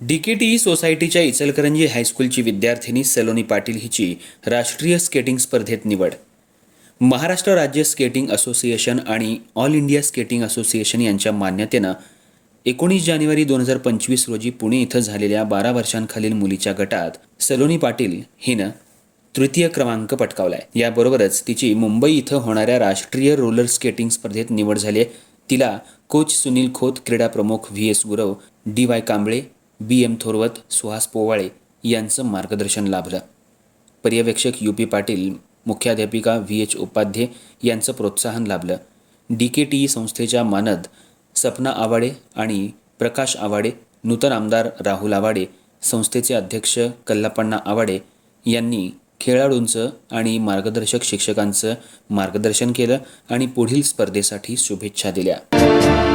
DKTE सोसायटीच्या इचलकरंजी हायस्कूलची विद्यार्थिनी सलोनी पाटील हिची राष्ट्रीय स्केटिंग स्पर्धेत निवड. महाराष्ट्र राज्य स्केटिंग असोसिएशन आणि ऑल इंडिया स्केटिंग असोसिएशन यांच्या मान्यतेनं एकोणीस जानेवारी दोन हजार पंचवीस रोजी पुणे इथं झालेल्या बारा वर्षांखालील मुलीच्या गटात सलोनी पाटील हिनं तृतीय क्रमांक पटकावलाय. याबरोबरच तिची मुंबई इथं होणाऱ्या राष्ट्रीय रोलर स्केटिंग स्पर्धेत निवड झाली आहे. तिला कोच सुनील खोत क्रीडा प्रमुख V S Gurav D Y Kamble B. M. Thorvat Suhas Powale यांचं मार्गदर्शन लाभलं. पर्यवेक्षक यू. पी. पाटील मुख्याध्यापिका व्ही. एच. उपाध्ये यांचं प्रोत्साहन लाभलं. डी. के. टी. ई. संस्थेच्या मानद सपना आवाडे आणि प्रकाश आवाडे नूतन आमदार राहुल आवाडे संस्थेचे अध्यक्ष कल्लापण्णा आवाडे यांनी खेळाडूंचं आणि मार्गदर्शक शिक्षकांचं मार्गदर्शन केलं आणि पुढील स्पर्धेसाठी शुभेच्छा दिल्या.